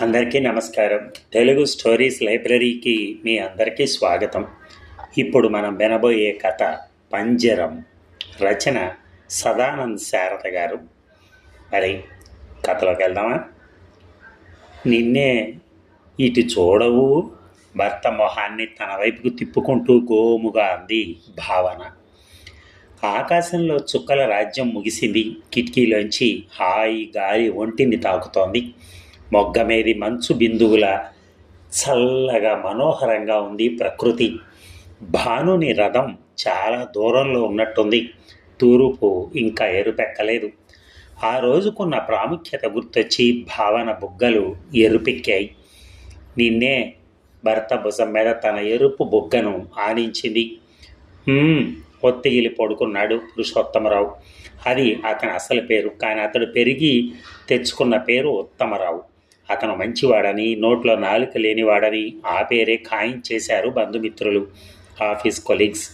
అందరికీ నమస్కారం. తెలుగు స్టోరీస్ లైబ్రరీకి మీ అందరికీ స్వాగతం. ఇప్పుడు మనం వినబోయే కథ పంజరం. రచన సదానంద్ శారద గారు. మరి కథలోకి వెళ్దామా? నిన్నే ఇటు చూడవు. భర్త మొహాన్ని తన వైపుకు తిప్పుకుంటూ గోముగా అంది భావన. ఆకాశంలో చుక్కల రాజ్యం ముగిసింది. కిటికీలోంచి హాయి గాలి ఒంటిని తాకుతోంది. మొగ్గ మీది మంచు బిందువుల చల్లగా మనోహరంగా ఉంది ప్రకృతి. భానుని రథం చాలా దూరంలో ఉన్నట్టుంది. తూర్పు ఇంకా ఎరుపెక్కలేదు. ఆ రోజుకున్న ప్రాముఖ్యత గుర్తొచ్చి భావన బుగ్గలు ఎరుపెక్కాయి. నిన్నే భర్త భుజం మీద తన ఎరుపు బుగ్గను ఆనించింది. ఒత్తిగిలి పడుకున్నాడు పురుషోత్తమరావు. అది అతని అసలు పేరు. కానీ అతడు పెరిగి తెచ్చుకున్న పేరు ఉత్తమరావు. అతను మంచివాడని నోట్లో నాలుక లేనివాడని ఆ పేరే ఖాయించేశారు బంధుమిత్రులు ఆఫీస్ కొలీగ్స్.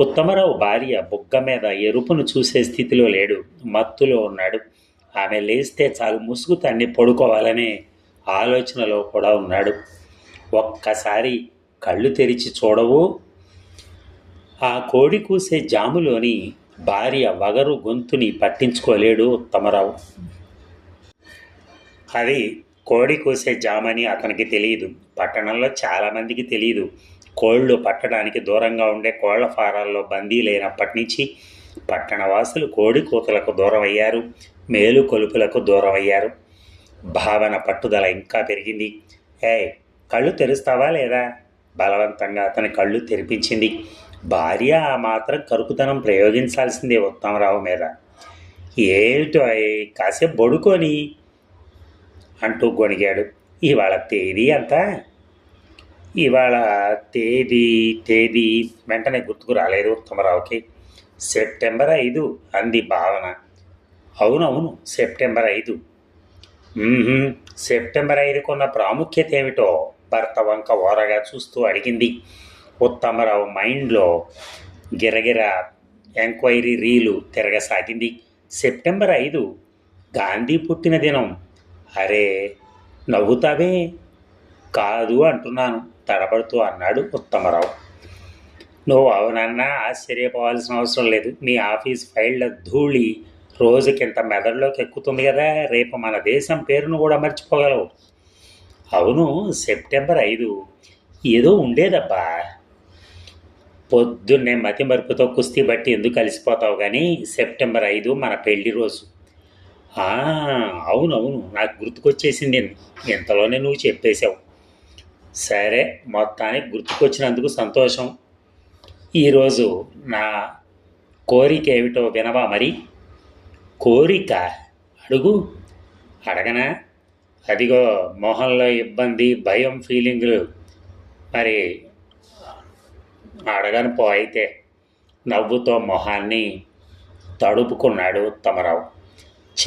ఉత్తమరావు భార్య బుగ్గ మీద ఎరుపును చూసే స్థితిలో లేడు. మత్తులో ఉన్నాడు. ఆమె లేస్తే చాలు ముసుగు తన్ని పడుకోవాలనే ఆలోచనలో కూడా ఉన్నాడు. ఒక్కసారి కళ్ళు తెరిచి చూడవు. ఆ కోడి కూసే జాములోని భార్య వగరు గొంతుని పట్టించుకోలేడు ఉత్తమరావు. అది కోడి కోసే జామని అతనికి తెలియదు. పట్టణంలో చాలామందికి తెలియదు. కోళ్ళు పట్టడానికి దూరంగా ఉండే కోళ్ళ ఫారాల్లో బందీ లేనప్పటి నుంచి పట్టణవాసులు కోడి కూతలకు దూరమయ్యారు. మేలు కొలుపులకు దూరమయ్యారు. భావన పట్టుదల ఇంకా పెరిగింది. ఏ కళ్ళు తెరుస్తావా లేదా? బలవంతంగా అతని కళ్ళు తెరిపించింది. భార్య ఆ మాత్రం కరుకుతనం ప్రయోగించాల్సిందే ఉత్తమరావు మీద. ఏమిటో కాసేపు బొడుకొని. అంటూ గొణిగాడు. ఇవాళ తేదీ అంతా? ఇవాళ తేదీ తేదీ వెంటనే గుర్తుకు రాలేదు ఉత్తమరావుకి సెప్టెంబర్ ఐదు అంది భావన. అవునవును సెప్టెంబర్ ఐదు. సెప్టెంబర్ ఐదుకున్న ప్రాముఖ్యత ఏమిటో భర్త వంక ఓరగా చూస్తూ అడిగింది. ఉత్తమరావు మైండ్లో గిరగిర ఎంక్వైరీ రీలు తిరగసాగింది. సెప్టెంబర్ ఐదు గాంధీ పుట్టిన దినం. అరే నవ్వుతావే? కాదు అంటున్నాను తడబడుతూ అన్నాడు ఉత్తమరావు. నువ్వు అవునన్నా ఆశ్చర్యపోవాల్సిన అవసరం లేదు. నీ ఆఫీస్ ఫైళ్ళ ధూళి రోజుకింత మెదడులోకి ఎక్కుతుంది కదా. రేపు మన దేశం పేరును కూడా మర్చిపోగలవు. అవును సెప్టెంబర్ ఐదు. ఏదో ఉండేదబ్బా. పొద్దున్నే మతి మరుపుతో కుస్తీ బట్టి ఎందుకు కలిసిపోతావు కానీ సెప్టెంబర్ ఐదు మన పెళ్ళి రోజు. అవునవును. నాకు గుర్తుకొచ్చేసింది ఇంతలోనే నువ్వు చెప్పేశావు. సరే మొత్తానికి గుర్తుకొచ్చినందుకు సంతోషం. ఈరోజు నా కోరిక ఏమిటో వినవా మరి? కోరిక? అడుగు. అడగనా? అదిగో మొహంలో ఇబ్బంది భయం ఫీలింగ్లు. మరి అడగను పో అయితే. నవ్వుతో మొహాన్ని తడుపుకున్నాడు ఉత్తమరావు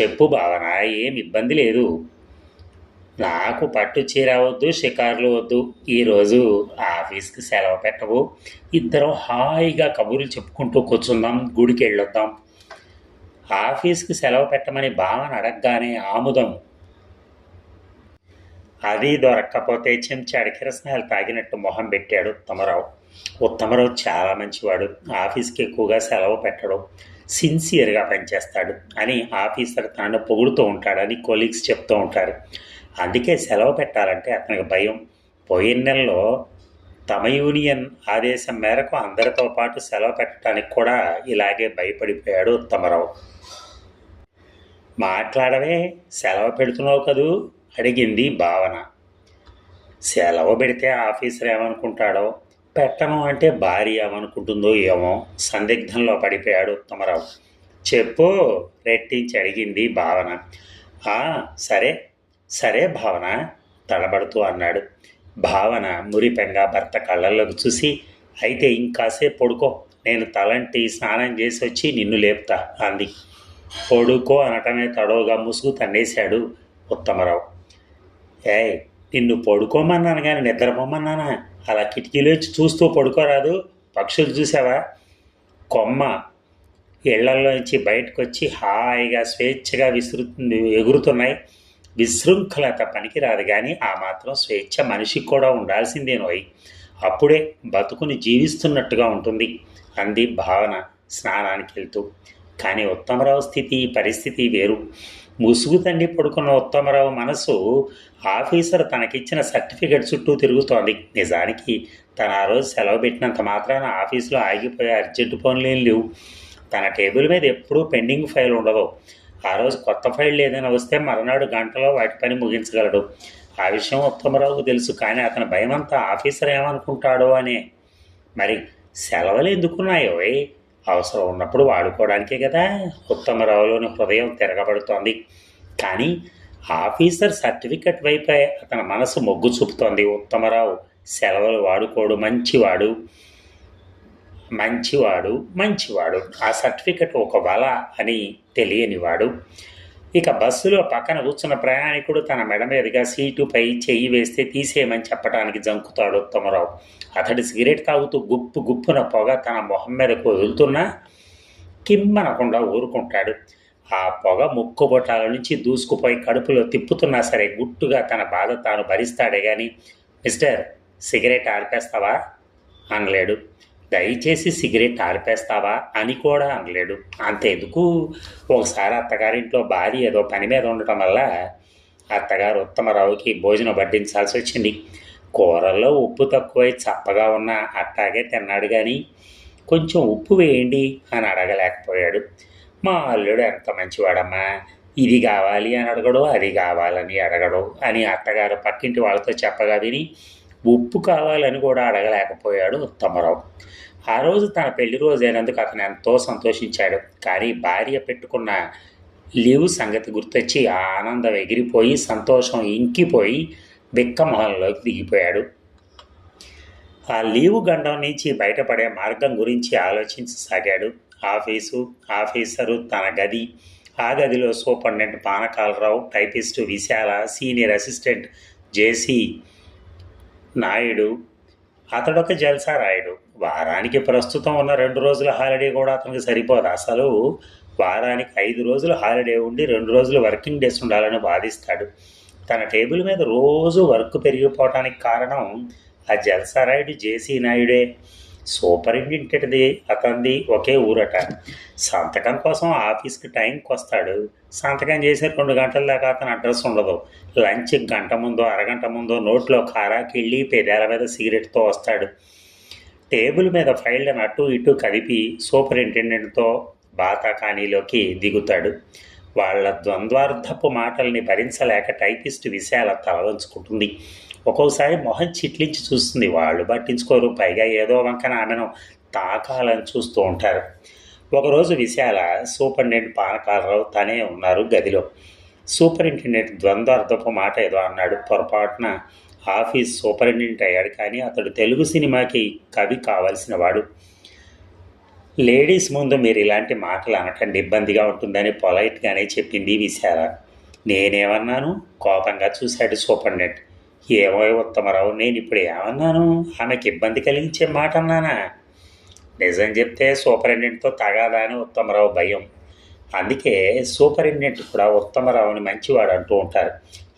చెప్పు భావన ఏం ఇబ్బంది లేదు. నాకు పట్టు చీర వద్దు షికార్లు వద్దు. ఈరోజు ఆఫీస్కి సెలవు పెట్టవు. ఇద్దరం హాయిగా కబుర్లు చెప్పుకుంటూ కూర్చుందాం గుడికి వెళ్ళొద్దాం. ఆఫీస్కి సెలవు పెట్టమని భావన అడగగానే ఆముదం. అది దొరక్కపోతే చెంచాడు కిరసనాలు తాగినట్టు మొహం పెట్టాడు ఉత్తమరావు. ఉత్తమరావు చాలా మంచివాడు. ఆఫీస్కి ఎక్కువగా సెలవు పెట్టడం. సిన్సియర్గా పనిచేస్తాడు అని ఆఫీసర్ తనను పొగుడుతూ ఉంటాడని కొలీగ్స్ చెప్తూ ఉంటారు. అందుకే సెలవు పెట్టాలంటే అతనికి భయం. పోయిన నెలలో తమ యూనియన్ ఆదేశం మేరకు అందరితో పాటు సెలవు పెట్టడానికి కూడా ఇలాగే భయపడిపోయాడు ఉత్తమరావు. మాట్లాడవే సెలవు పెడుతున్నావు కదూ? అడిగింది భావన. సెలవు పెడితే ఆఫీసర్ ఏమనుకుంటాడో పెట్టను అంటే భార్య ఏమనుకుంటుందో ఏమో సందిగ్ధంలో పడిపోయాడు ఉత్తమరావు. చెప్పు రెట్టించి అడిగింది భావన. సరే సరే భావన తడబడుతూ అన్నాడు. భావన మురిపెంగా భర్త కళ్ళల్లోకి చూసి అయితే ఇంకాసేపు పడుకో నేను తలంటి స్నానం చేసి వచ్చి నిన్ను లేపుతా అంది. పొడుకో అనటమే తడవుగా ముసుగు తన్నేశాడు ఉత్తమరావు. ఏయ్ నిన్ను పడుకోమన్నాను కానీ నిద్రపోమన్నానా? అలా కిటికీలో చూస్తూ పడుకోరాదు. పక్షులు చూసావా? కొమ్మ ఇళ్ళలోంచి బయటకు వచ్చి హాయిగా స్వేచ్ఛగా విసురుతుంది ఎగురుతున్నాయి. విశృంఖలత పనికిరాదు కానీ ఆ మాత్రం స్వేచ్ఛ మనిషికి కూడా ఉండాల్సిందేనోయ్ అప్పుడే బతుకుని జీవిస్తున్నట్టుగా ఉంటుంది అంది భావన స్నానానికి వెళ్తూ కానీ ఉత్తమరావు స్థితి పరిస్థితి వేరు. ముసుగు తండి పడుకున్న ఉత్తమరావు మనసు ఆఫీసర్ తనకిచ్చిన సర్టిఫికెట్ చుట్టూ తిరుగుతోంది. నిజానికి తన ఆ రోజు సెలవు పెట్టినంత మాత్రాన ఆఫీసులో ఆగిపోయే అర్జెంటు పనులేం లేవు. తన టేబుల్ మీద ఎప్పుడూ పెండింగ్ ఫైల్ ఉండదు ఆ రోజు కొత్త ఫైల్ ఏదైనా వస్తే మరునాడు గంటలో వాటి పని ముగించగలడు. ఆ విషయం ఉత్తమరావుకు తెలుసు కానీ అతని భయమంతా ఆఫీసర్ ఏమనుకుంటాడో అనే. మరి సెలవులు ఎందుకున్నాయో అవసరం ఉన్నప్పుడు వాడుకోవడానికే కదా. ఉత్తమరావులోని హృదయం తిరగబడుతోంది. కానీ ఆఫీసర్ సర్టిఫికెట్ వైపే అతని మనసు మొగ్గు చూపుతోంది. ఉత్తమరావు సెలవులు వాడుకోడు మంచివాడు మంచివాడు మంచివాడు. ఆ సర్టిఫికెట్ ఒక వల అని తెలియనివాడు. ఇక బస్సులో పక్కన కూర్చున్న ప్రయాణికుడు తన మెడ మీదుగా సీటుపై చెయ్యి వేస్తే తీసేయమని చెప్పడానికి జంకుతాడు ఉత్తమరావు. అతడు సిగరెట్ తాగుతూ గుప్పు గుప్పున పొగ తన మొహం మీదకు వదులుతున్నా కిమ్మనకుండా ఊరుకుంటాడు. ఆ పొగ ముక్కు బొట్టాల నుంచి దూసుకుపోయి కడుపులో తిప్పుతున్నా సరే గుట్టుగా తన బాధ తాను భరిస్తాడే కానీ మిస్టర్ సిగరెట్ ఆర్పేస్తావా? అనలేడు. దయచేసి సిగరెట్ ఆర్పేస్తావా అని కూడా అనలేడు. అంతెందుకు? ఒకసారి అత్తగారింట్లో భార్య ఏదో పని మీద ఉండటం వల్ల అత్తగారు ఉత్తమరావుకి భోజనం వడ్డించాల్సి వచ్చింది. కూరల్లో ఉప్పు తక్కువై చప్పగా ఉన్న అట్టాగే తిన్నాడు కానీ కొంచెం ఉప్పు వేయండి అని అడగలేకపోయాడు. మా అల్లుడు ఎంత మంచివాడమ్మా ఇది కావాలి అని అడగడు అది కావాలని అడగడు అని అత్తగారు పక్కింటి వాళ్ళతో చెప్పగా విని ఉప్పు కావాలని కూడా అడగలేకపోయాడు ఉత్తమరావు. ఆ రోజు తన పెళ్ళి రోజు అయినందుకు అతను ఎంతో సంతోషించాడు. కానీ భార్య పెట్టుకున్న లీవ్ సంగతి గుర్తొచ్చి ఆ ఆనందం ఎగిరిపోయి సంతోషం ఇంకిపోయి బిక్కమొహంలోకి దిగిపోయాడు. ఆ లీవు గండం నుంచి బయటపడే మార్గం గురించి ఆలోచించసాగాడు. ఆఫీసు ఆఫీసరు తన గది ఆ గదిలో superintendent Panakalarao typist Vishala senior assistant JC Naidu. అతడొక జల్సా రాయుడు. వారానికి ప్రస్తుతం ఉన్న రెండు రోజుల హాలిడే కూడా అతనికి సరిపోదు? అసలు వారానికి ఐదు రోజులు హాలిడే ఉండి రెండు రోజులు వర్కింగ్ డేస్ ఉండాలని వాదిస్తాడు. తన టేబుల్ మీద రోజు వర్క్ పెరిగిపోవటానికి కారణం ఆ జల్సా రాయుడు జేసీ నాయుడే. సూపరింటెండెంట్ది అతనిది ఒకే ఊరట. సంతకం కోసం ఆఫీస్కి టైంకి వస్తాడు సంతకం చేసే రెండు గంటల దాకా అతను అడ్రస్ ఉండదు. లంచ్ గంట ముందో అరగంట ముందో నోట్లో కారాకిళ్ళి పెదాల మీద సిగరెట్తో వస్తాడు. టేబుల్ మీద ఫైళ్ళను అటు ఇటు కదిపి సూపరింటెండెంట్తో బాతాకానీలోకి దిగుతాడు. వాళ్ళ ద్వంద్వార్థపు మాటల్ని భరించలేక టైపిస్ట్ విషయాల తల ఒక్కోసారి మొహం చిట్లించి చూస్తుంది. వాళ్ళు పట్టించుకోరు. పైగా ఏదో వంకన ఆమెను తాకాలని చూస్తూ ఉంటారు. ఒకరోజు విశాల సూపరింటెండెంట్ పానకాలరావు తనే ఉన్నారు గదిలో. సూపరింటెండెంట్ ద్వంద్వార్థపు మాట ఏదో అన్నాడు. పొరపాటున ఆఫీస్ సూపరింటెండెంట్ అయ్యాడు కానీ అతడు తెలుగు సినిమాకి కవి కావాల్సిన వాడు. లేడీస్ ముందు మీరు ఇలాంటి మాటలు అనకండి. ఇబ్బందిగా ఉంటుందని పొలైట్గానే చెప్పింది విశాల. నేనేమన్నాను? కోపంగా చూశాడు సూపరింటెండెంట్. ఏమో ఉత్తమరావు నేను ఇప్పుడు ఏమన్నాను? ఆమెకి ఇబ్బంది కలిగించే మాట అన్నానా? నిజం చెప్తే సూపరింటెండెంట్తో తగాదా అని ఉత్తమరావు భయం. అందుకే సూపరింటెండెంట్ కూడా ఉత్తమరావుని మంచివాడు అంటూ ఉంటారు.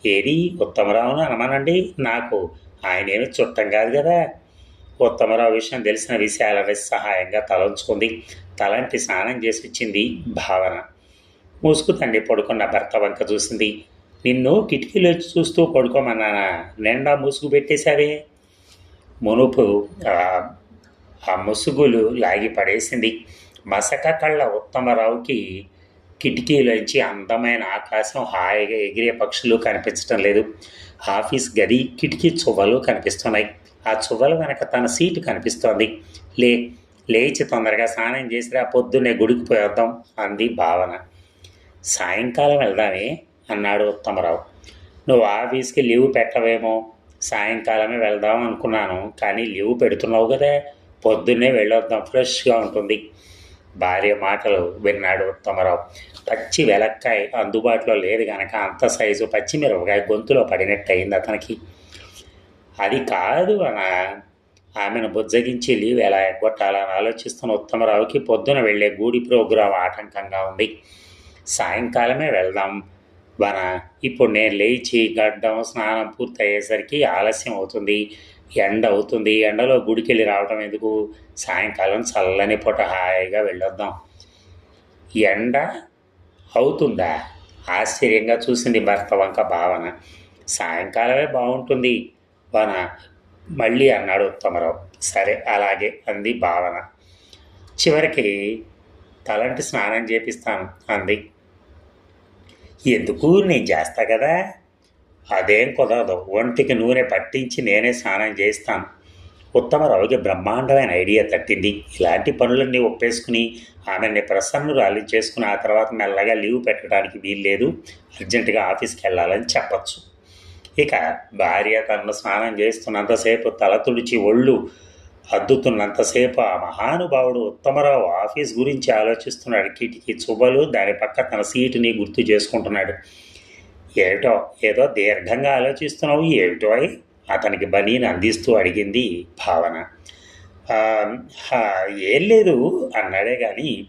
ఏది? ఉత్తమరావును అనమానండి? నాకు ఆయన ఏమి చుట్టం కాదు కదా. ఉత్తమరావు విషయం తెలిసిన విషయాల సహాయంగా తలంచుకుంది. తలంటి స్నానం చేసి వచ్చింది భావన. మూసుకు తండ్రి పడుకున్న భర్త వంక చూసింది. నిన్ను కిటికీలో చూస్తూ పడుకోమన్నానా? నిండా ముసుగు పెట్టేశావే? మునుపు ఆ, ముసుగులు లాగి పడేసింది మసక కళ్ళ ఉత్తమరావుకి కిటికీలోంచి అందమైన ఆకాశం హాయిగా ఎగిరే పక్షులు కనిపించటం లేదు. ఆఫీస్ గది కిటికీ చువ్వలు కనిపిస్తున్నాయి. ఆ చువ్వల వెనక తన సీటు కనిపిస్తోంది. లే లేచి తొందరగా స్నానం చేసిరా పొద్దున్నే గుడికి పోయేద్దాం అంది భావన. సాయంకాలం వెళ్దామే అన్నాడు ఉత్తమరావు. నువ్వు ఆఫీస్కి లీవ్ పెట్టవేమో. సాయంకాలమే వెళ్దాం అనుకున్నాను. కానీ లీవ్ పెడుతున్నావు కదా. పొద్దున్నే వెళ్ళొద్దాం. ఫ్రెష్గా ఉంటుంది. భార్య మాటలు విన్నాడు ఉత్తమరావు. పచ్చి వెలక్కాయ అందుబాటులో లేదు కనుక అంత సైజు పచ్చిమిరపకాయ గొంతులో పడినట్టు అయింది అతనికి. అది కాదు అన. ఆమెను బుజ్జగించి లీవ్ ఎలా ఎగ్గొట్టాలని ఆలోచిస్తున్న ఉత్తమరావుకి పొద్దున వెళ్ళే గూడి ప్రోగ్రాం ఆటంకంగా ఉంది. సాయంకాలమే వెళ్దాం. మన ఇప్పుడు నేను లేచి గడ్డం స్నానం పూర్తి అయ్యేసరికి ఆలస్యం అవుతుంది. ఎండ అవుతుంది. ఎండలో గుడికి వెళ్ళి రావడం ఎందుకు? సాయంకాలం చల్లని పూట హాయిగా వెళ్ళొద్దాం. ఎండ అవుతుందా? ఆశ్చర్యంగా చూసింది భర్త వంక భావన. సాయంకాలమే బాగుంటుంది. వన మళ్ళీ అన్నాడు ఉత్తమరావు. సరే అలాగే అంది భావన. చివరికి తలంటి స్నానం చేపిస్తాను అంది. ఎందుకు? నేను చేస్తా కదా. అదేం కుదరదు. ఒంటికి నూనె పట్టించి నేనే స్నానం చేస్తాను. ఉత్తమరావుకి బ్రహ్మాండమైన ఐడియా తట్టింది. ఇలాంటి పనులన్నీ ఒప్పేసుకుని ఆమెని ప్రసన్నురాలి చేసుకుని ఆ తర్వాత మెల్లగా లీవ్ పెట్టడానికి వీల్లేదు. అర్జెంటుగా ఆఫీస్కి వెళ్ళాలని చెప్పచ్చు. ఇక భార్య తనను స్నానం చేస్తున్నంతసేపు తల తుడిచి ఒళ్ళు అద్దుతున్నంతసేపు ఆ మహానుభావుడు ఉత్తమరావు ఆఫీస్ గురించి ఆలోచిస్తున్నాడు. కిటికీ చువ్వలు దాని పక్క తన సీటుని గుర్తు చేసుకుంటున్నాడు. ఏమిటో ఏదో దీర్ఘంగా ఆలోచిస్తున్నావు ఏమిటో అయి? అతనికి బనీని అందిస్తూ అడిగింది భావన. ఏం లేదు అన్నాడే కానీ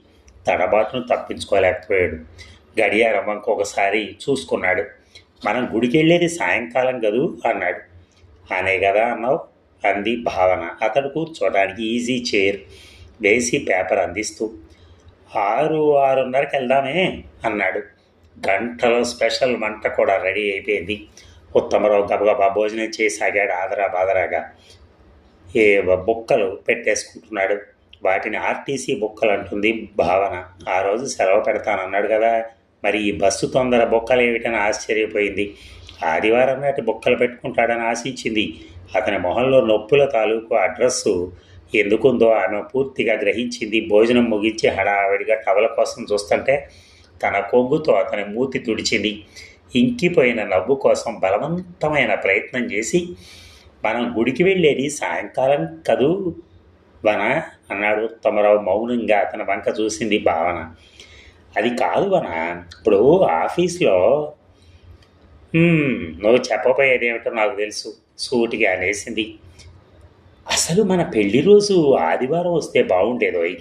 తడబాటును తప్పించుకోలేకపోయాడు. గడియారం ఇంకొకసారి చూసుకున్నాడు. మనం గుడికి వెళ్ళేది సాయంకాలం కదూ? అన్నాడు. అనే కదా అన్నావు. అంది భావన. అతడు కూర్చోడానికి ఈజీ చైర్ వేసి పేపర్ అందిస్తూ ఆరు ఆరున్నరకి వెళ్దామే అన్నాడు. గంటలో స్పెషల్ వంట కూడా రెడీ అయిపోయింది. ఉత్తమరావు గబగబా భోజనం చేసాగాడు ఆదరా బాదరాగా. ఏ బుక్కలు పెట్టేసుకుంటున్నాడు? వాటిని ఆర్టీసీ బుక్కలు అంటుంది భావన. ఆ రోజు సెలవు పెడతానన్నాడు కదా మరి ఈ బస్సు తొందర బుక్కలు ఏమిటని ఆశ్చర్యపోయింది. ఆదివారం నాటి బుక్కలు పెట్టుకుంటాడని ఆశించింది. అతని మొహంలో నొప్పుల తాలూకు అడ్రస్సు ఎందుకుందో ఆమె పూర్తిగా గ్రహించింది. భోజనం ముగించి హడావిడిగా టవల కోసం చూస్తుంటే తన కొంగుతో అతని మూతి తుడిచింది. ఇంకిపోయిన నవ్వు కోసం బలవంతమైన ప్రయత్నం చేసి మనం గుడికి వెళ్ళేది సాయంకాలం కదూ వన అన్నాడు ఉత్తమరావు మౌనంగా అతని వంక చూసింది భావన. అది కాదు వన. ఇప్పుడు ఆఫీస్లో నువ్వు చెప్పబోయేదేమిటో నాకు తెలుసు. సూటిగా అనేసింది. అసలు మన పెళ్ళి రోజు ఆదివారం వస్తే బాగుండేదోయ్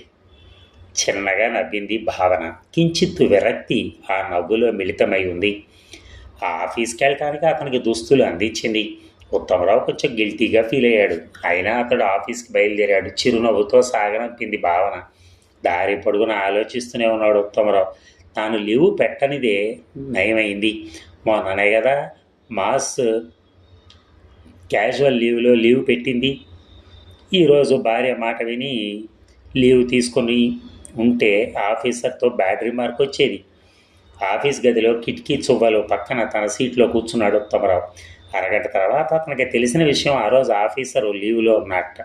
చిన్నగా నవ్వింది భావన. కించిత్తు విరక్తి ఆ నవ్వులో మిళితమై ఉంది. ఆ ఆఫీస్కి వెళ్ళటానికి అతనికి దుస్తులు అందించింది. ఉత్తమరావు కొంచెం గిల్టీగా ఫీల్ అయ్యాడు. అయినా అతడు ఆఫీస్కి బయలుదేరాడు. చిరునవ్వుతో సాగనంపింది భావన. దారి పొడుగున ఆలోచిస్తూనే ఉన్నాడు ఉత్తమరావు. తాను లీవ్ పెట్టనిదే నయమైంది. మొన్ననే కదా మాస్ క్యాజువల్ లీవ్లో లీవ్ పెట్టింది. ఈరోజు భార్య మాట విని లీవ్ తీసుకొని ఉంటే ఆఫీసర్తో బ్యాటరీ మార్క్ వచ్చేది. ఆఫీస్ గదిలో కిటికీ చువ్వలు పక్కన తన సీట్లో కూర్చున్నాడు ఉత్తమరావు. అరగంట తర్వాత అతనికి తెలిసిన విషయం ఆ రోజు ఆఫీసరు లీవ్లో ఉన్నట్ట.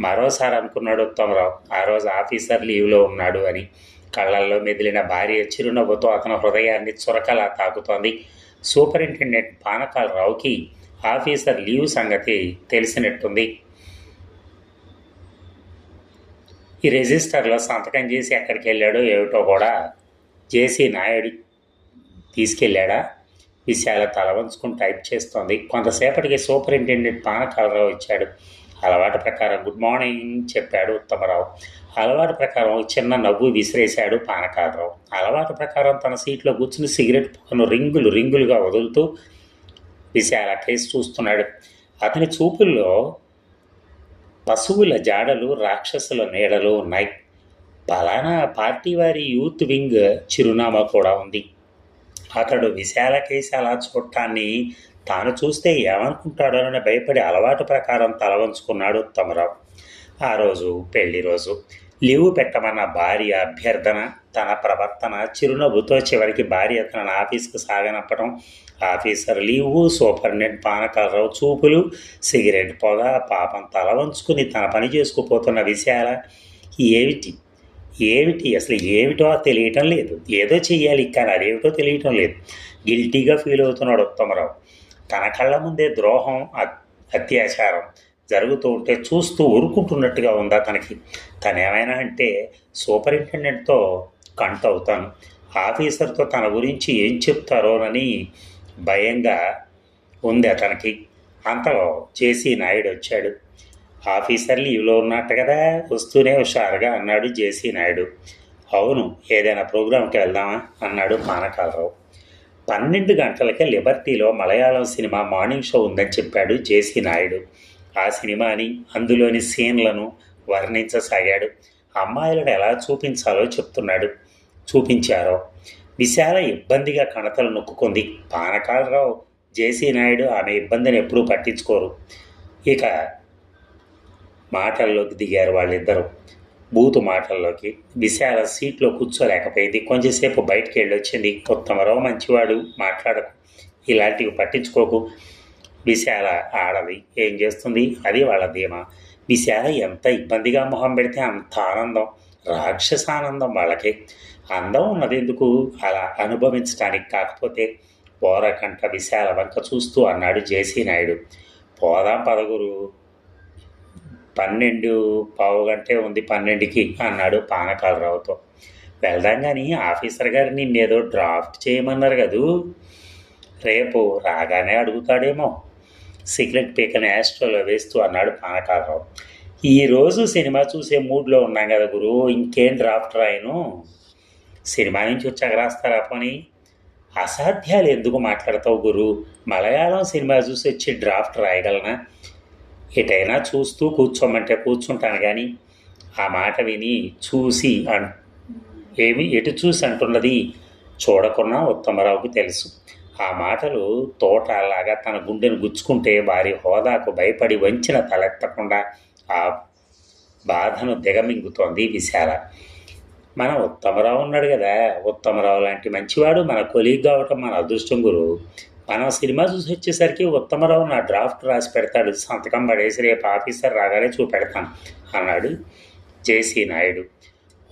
మరోసారి అనుకున్నాడు ఉత్తమరావు ఆ రోజు ఆఫీసర్ లీవ్లో ఉన్నాడు అని. కళ్ళల్లో మెదిలిన భార్య చిరునవ్వుతో అతని హృదయాన్ని చురకలా తాకుతోంది. సూపరింటెండెంట్ పానకాలరావుకి ఆఫీసర్ లీవ్ సంగతి తెలిసినట్టుంది. ఈ రిజిస్టర్లో సంతకం చేసి ఎక్కడికి వెళ్ళాడో ఏమిటో కూడా జేసీ నాయుడు తీసుకెళ్ళాడా? విశాల తల వంచుకుని టైప్ చేస్తోంది. కొంతసేపటికి సూపరింటెండెంట్ పానకాలరావు ఇచ్చాడు అలవాటు ప్రకారం గుడ్ మార్నింగ్ చెప్పాడు ఉత్తమరావు. అలవాటు ప్రకారం చిన్న నవ్వు విసిరేశాడు పానకాలరావు అలవాటు ప్రకారం తన సీట్లో కూర్చుని సిగరెట్ పొగను రింగులు రింగులుగా వదులుతూ విశాల కేసు చూస్తున్నాడు. అతని చూపుల్లో పశువుల జాడలు రాక్షసుల నీడలు ఉన్నాయి. పలానా పార్టీ వారి యూత్ వింగ్ చిరునామా కూడా ఉంది. అతడు విశాల కేసు అలా చూడటాన్ని తాను చూస్తే ఏమనుకుంటాడోనని భయపడి అలవాటు ప్రకారం తల వంచుకున్నాడు ఉత్తమరావు ఆ రోజు పెళ్ళి రోజు లీవు పెట్టమన్న భార్య అభ్యర్థన తన ప్రవర్తన చిరునవ్వుతో చివరికి భార్య తన ఆఫీస్కు సాగనప్పడం ఆఫీసర్ లీవు సూపరింటెండెంట్ పానకలరావు చూపులు సిగరెట్ పొగ పాపం తల వంచుకుని తన పని చేసుకుపోతున్న విషయాల ఏమిటి? ఏమిటి? అసలు ఏమిటో తెలియటం లేదు. ఏదో చెయ్యాలి కానీ అదేమిటో తెలియటం లేదు. గిల్టీగా ఫీల్ అవుతున్నాడు ఉత్తమరావు తన కళ్ళ ముందే ద్రోహం అత్యాచారం జరుగుతూ ఉంటే చూస్తూ ఊరుకుంటున్నట్టుగా ఉందా తనకి? తను ఏమైనా అంటే సూపరింటెండెంట్తో కంట అవుతాను ఆఫీసర్తో తన గురించి ఏం చెప్తారోనని భయంగా ఉంది అతనికి. అంతలో జేసీ నాయుడు వచ్చాడు. ఆఫీసర్ లీవ్లో ఉన్నట్టు కదా వస్తూనే హుషారుగా అన్నాడు జేసీ నాయుడు. అవును ఏదైనా ప్రోగ్రాంకి వెళ్దామా? అన్నాడు పానకాలరావు. పన్నెండు గంటలకే లిబర్టీలో మలయాళం సినిమా మార్నింగ్ షో ఉందని చెప్పాడు జేసీ నాయుడు. ఆ సినిమాని అందులోని సీన్లను వర్ణించసాగాడు. అమ్మాయిలను ఎలా చూపించాలో చెప్తున్నాడు. చూపించారో? విశాల ఇబ్బందిగా కణతలు నొక్కుంది పానకాలరావు జేసీ నాయుడు ఆమె ఇబ్బందిని ఎప్పుడూ పట్టించుకోరు. ఇక మాటల్లోకి దిగారు వాళ్ళిద్దరూ. బూతు మాటల్లోకి విశాల సీట్లో కూర్చోలేకపోయింది. కొంచెంసేపు బయటికి వెళ్ళి వచ్చింది ఉత్తమరావు మంచివాడు మాట్లాడకు. ఇలాంటివి పట్టించుకోకు. విశాల ఆడది ఏం చేస్తుంది? అది వాళ్ళ ధీమా. విశాల ఎంత ఇబ్బందిగా మొహం పెడితే అంత ఆనందం. రాక్షస ఆనందం వాళ్ళకి. అందం ఉన్నది ఎందుకు అలా అనుభవించడానికి కాకపోతే పోరకంట విశాల వంక చూస్తూ అన్నాడు జేసీ నాయుడు. పోదాం పదగురు. పన్నెండు పావు గంటే ఉంది పన్నెండుకి అన్నాడు పానకాలరావుతో. వెళ్దాం కానీ ఆఫీసర్ గారు నిన్నేదో డ్రాఫ్ట్ చేయమన్నారు కదూ. రేపు రాగానే అడుగుతాడేమో. సిగరెట్ పీకని యాస్ట్రోలో వేస్తూ అన్నాడు పానకాలరావు. ఈరోజు సినిమా చూసే మూడ్లో ఉన్నాం కదా గురు ఇంకేం డ్రాఫ్ట్ రాయను? సినిమా నుంచి వచ్చాక రాస్తారా పోనీ? అసాధ్యాలు ఎందుకు మాట్లాడతావు గురు? మలయాళం సినిమా చూసి వచ్చి డ్రాఫ్ట్ రాయగలనా? ఎటైనా చూస్తూ కూర్చోమంటే కూర్చుంటాను కానీ ఆ మాట విని చూసి అన్. ఏమి? ఎటు చూసి అంటున్నది? చూడకున్నా ఉత్తమరావుకి తెలుసు. ఆ మాటలు తోటలాగా తన గుండెను గుచ్చుకుంటే వారి హోదాకు భయపడి వంచిన తలెత్తకుండా ఆ బాధను దిగమింగుతోంది విశాల. మన ఉత్తమరావు ఉన్నాడు కదా ఉత్తమరావు లాంటి మంచివాడు మన కొలీగ్ కావటం మన అదృష్టం గురు. మనం సినిమా చూసి వచ్చేసరికి ఉత్తమరావు నా డ్రాఫ్ట్ రాసి పెడతాడు. సంతకం పడేసి రేపు ఆఫీసర్ రాగానే చూపెడతాను అన్నాడు జేసీ నాయుడు.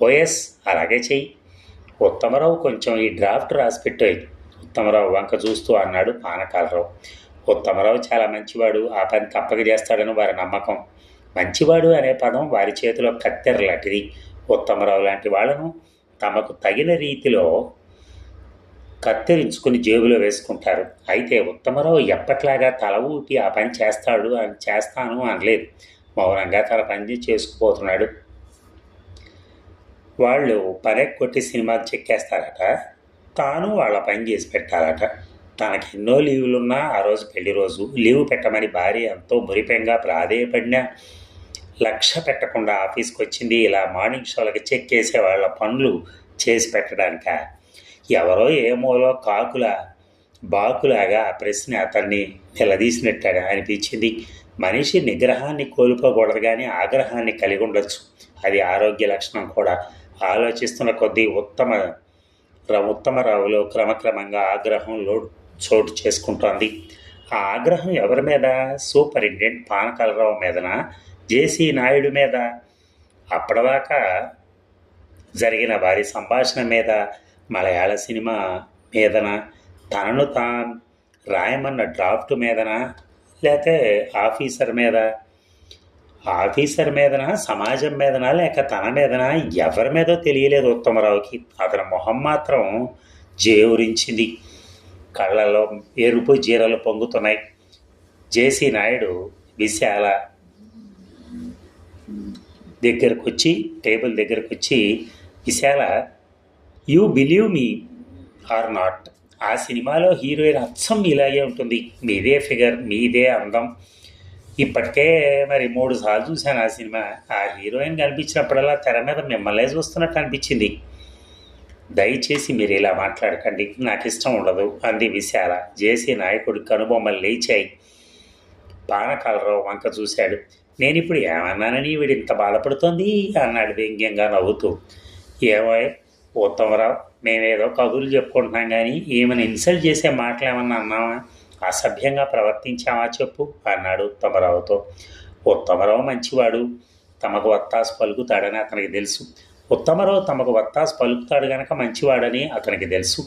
ఓఎస్ అలాగే చెయ్యి. ఉత్తమరావు కొంచెం ఈ డ్రాఫ్ట్ రాసి పెట్టాయి ఉత్తమరావు వంక చూస్తూ అన్నాడు పానకాలరావు. ఉత్తమరావు చాలా మంచివాడు ఆ పని తప్పక చేస్తాడని వారి నమ్మకం. మంచివాడు అనే పదం వారి చేతిలో కత్తెర లాంటిది. ఉత్తమరావు లాంటి వాళ్ళను తమకు తగిన రీతిలో కత్తిరించుకుని జేబులో వేసుకుంటారు. అయితే ఉత్తమరావు ఎప్పట్లాగా తల ఊపి ఆ పని చేస్తాడు అని చేస్తాను అనలేదు. మౌనంగా తన పని చేసుకుపోతున్నాడు. వాళ్ళు పని కొట్టి సినిమా చెక్కేస్తారట. తాను వాళ్ళ పని చేసి పెట్టాలట. తనకి ఎన్నో లీవులున్నా ఆ రోజు పెళ్ళి రోజు. లీవు పెట్టమని భార్య ఎంతో మురిపెంగా ప్రాధేయపడినా లక్ష్య పెట్టకుండా ఆఫీస్కి వచ్చింది ఇలా మార్నింగ్ షోలకి చెక్ చేసే వాళ్ళ పనులు చేసి పెట్టడానిక? ఎవరో ఏమోలో కాకుల బాకులాగా ఆ ప్రశ్న అతన్ని నిలదీసినట్టాడు అనిపించింది. మనిషి నిగ్రహాన్ని కోల్పోకూడదు కానీ ఆగ్రహాన్ని కలిగి ఉండొచ్చు. అది ఆరోగ్య లక్షణం కూడా. ఆలోచిస్తున్న కొద్దీ ఉత్తమ ఉత్తమరావులో క్రమక్రమంగా ఆగ్రహం లోడ్ చోటు చేసుకుంటోంది. ఆ ఆగ్రహం ఎవరి మీద? సూపరింటెండెంట్ పానకలరావు మీదన? జేసీ నాయుడు మీద? అప్పటిదాకా జరిగిన వారి సంభాషణ మీద? మలయాళ సినిమా మీదన? తనను తాను రాయమన్న డ్రాఫ్ట్ మీదన? లేకపోతే ఆఫీసర్ మీద? ఆఫీసర్ మీదనా? సమాజం మీదనా? లేక తన మీదన? ఎవరి మీదో తెలియలేదు ఉత్తమరావుకి. అతని మొహం మాత్రం జేవురించింది. కళ్ళలో ఎరుపు జీరలు పొంగుతున్నాయి. జేసీ నాయుడు విశాల దగ్గరకు వచ్చి టేబుల్ దగ్గరకు వచ్చి Visala you believe me or not ఆ సినిమాలో హీరోయిన్ అచ్చం ఇలాగే ఉంటుంది. మీదే ఫిగర్ మీదే అందం. ఇప్పటికే మరి మూడు సార్లు చూశాను ఆ సినిమా. ఆ హీరోయిన్ కనిపించినప్పుడల్లా తెర మీద మిమ్మల్నే చూస్తున్నట్టు అనిపించింది. దయచేసి మీరు ఇలా మాట్లాడకండి. నాకు ఇష్టం ఉండదు. అంది విశాల. జేసీ నాయకుడి కనుబొమ్మలు లేచాయి. పానకాలరావు వంక చూశాడు. నేను ఇప్పుడు ఏమన్నానని వీడు ఇంత బాధపడుతోంది? అన్నాడు వ్యంగ్యంగా నవ్వుతూ. ఏమో ఉత్తమరావు మేమేదో కబుర్లు చెప్పుకుంటున్నాం కానీ ఈమెను ఇన్సల్ట్ చేసే మాటలు ఏమన్నా అన్నావా? అసభ్యంగా ప్రవర్తించావా చెప్పు అన్నాడు ఉత్తమరావుతో. ఉత్తమరావు మంచివాడు తమకు వత్తాసు పలుకుతాడని అతనికి తెలుసు. ఉత్తమరావు తమకు వత్తాసు పలుకుతాడు గనక మంచివాడని అతనికి తెలుసు.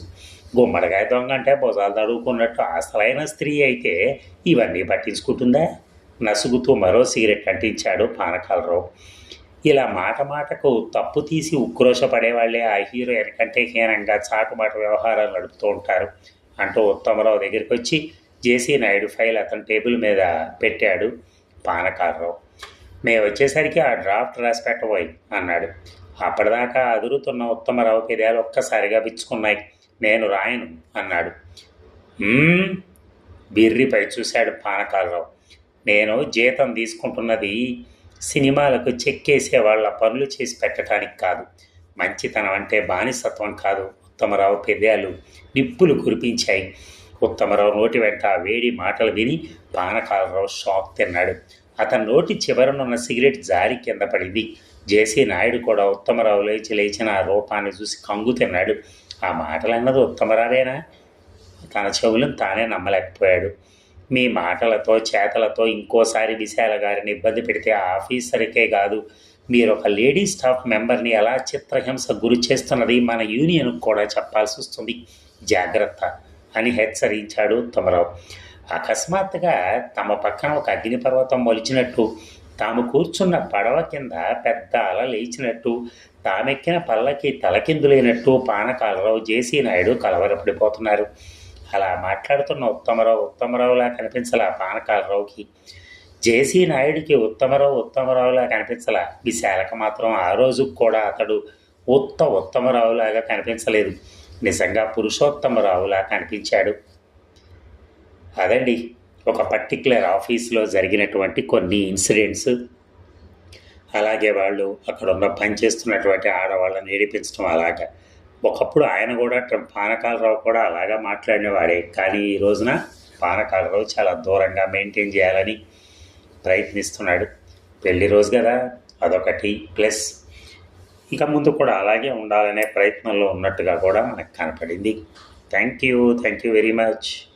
గుమ్మడికాయ దొంగ అంటే భుజాలు తడువుకున్నట్టు అసలైన స్త్రీ అయితే ఇవన్నీ పట్టించుకుంటుందా? నసుగుతూ మరో సిగరెట్ అంటించాడు పానకాలరావు. ఇలా మాట మాటకు తప్పు తీసి ఉక్రోషపడేవాళ్ళే ఆ హీరోయిన్ కంటే హీనంగా చాటుమాట వ్యవహారాలు నడుపుతూ ఉంటారు అంటూ ఉత్తమరావు దగ్గరికి వచ్చి జేసీ నాయుడు ఫైల్ అతని టేబుల్ మీద పెట్టాడు పానకాలరావు. మేము వచ్చేసరికి ఆ డ్రాఫ్ట్ రాసి పెట్టబోయి అన్నాడు. అప్పటిదాకా అదురుతున్న ఉత్తమరావు పెదాలు ఒక్కసారిగా పిచ్చుకున్నాయి నేను రాయను అన్నాడు. బిర్రిపై చూశాడు పానకాలరావు. నేను జీతం తీసుకుంటున్నది సినిమాలకు చెక్కేసే వాళ్ళ పనులు చేసి పెట్టడానికి కాదు. మంచితనం అంటే బానిసత్వం కాదు. ఉత్తమరావు పెదాలు నిప్పులు కురిపించాయి. ఉత్తమరావు నోటి వెంట ఆ వేడి మాటలు విని పానకాలరావు షాక్ తిన్నాడు. అతని నోటి చివరనున్న సిగరెట్ జారి కింద పడింది. జేసీ నాయుడు కూడా ఉత్తమరావు లేచి లేచిన ఆ రూపాన్ని చూసి కంగు తిన్నాడు. ఆ మాటలు అన్నది ఉత్తమరావేనా? తన చెవులను తానే నమ్మలేకపోయాడు. మీ మాటలతో చేతలతో ఇంకోసారి విశాల గారిని ఇబ్బంది పెడితే ఆ ఆఫీసర్కే కాదు. మీరు ఒక లేడీ స్టాఫ్ మెంబర్ని ఎలా చిత్రహింస గురి చేస్తున్నది మన యూనియన్కు కూడా చెప్పాల్సి వస్తుంది. జాగ్రత్త అని హెచ్చరించాడు ఉత్తమరావు అకస్మాత్తుగా తమ పక్కన ఒక అగ్నిపర్వతం మొలిచినట్టు తాము కూర్చున్న పడవ కింద పెద్ద అల లేచినట్టు తామెక్కిన పల్లకి తలకిందులైనట్టు పానకాలరావు జేసీ నాయుడు కలవరపడిపోతున్నారు. అలా మాట్లాడుతున్న ఉత్తమరావు ఉత్తమరావులా కనిపించలా? పానకాలరావుకి జేసీ నాయుడికి ఉత్తమరావు ఉత్తమరావులా కనిపించలా? విశాలకు మాత్రం ఆ రోజు కూడా అతడు ఉత్త ఉత్తమరావులాగా కనిపించలేదు. నిజంగా పురుషోత్తమరావులా కనిపించాడు. అదండి. ఒక పర్టిక్యులర్ ఆఫీస్లో జరిగినటువంటి కొన్ని ఇన్సిడెంట్స్. అలాగే వాళ్ళు అక్కడ ఉన్న పనిచేస్తున్నటువంటి ఆడవాళ్ళని ఏడిపించడం అలాగా. ఒకప్పుడు ఆయన కూడా ట్ర- పానకాలరావు కూడా అలాగా మాట్లాడినవాడే. కానీ ఈ రోజున పానకాలరావు చాలా దూరంగా మెయింటైన్ చేయాలని ప్రయత్నిస్తున్నాడు. పెళ్ళి రోజు కదా అదొకటి. ప్లస్ ఇక ముందు కూడా అలాగే ఉండాలనే ప్రయత్నంలో ఉన్నట్టుగా కూడా మనకు కనపడింది. Thank you thank you very much.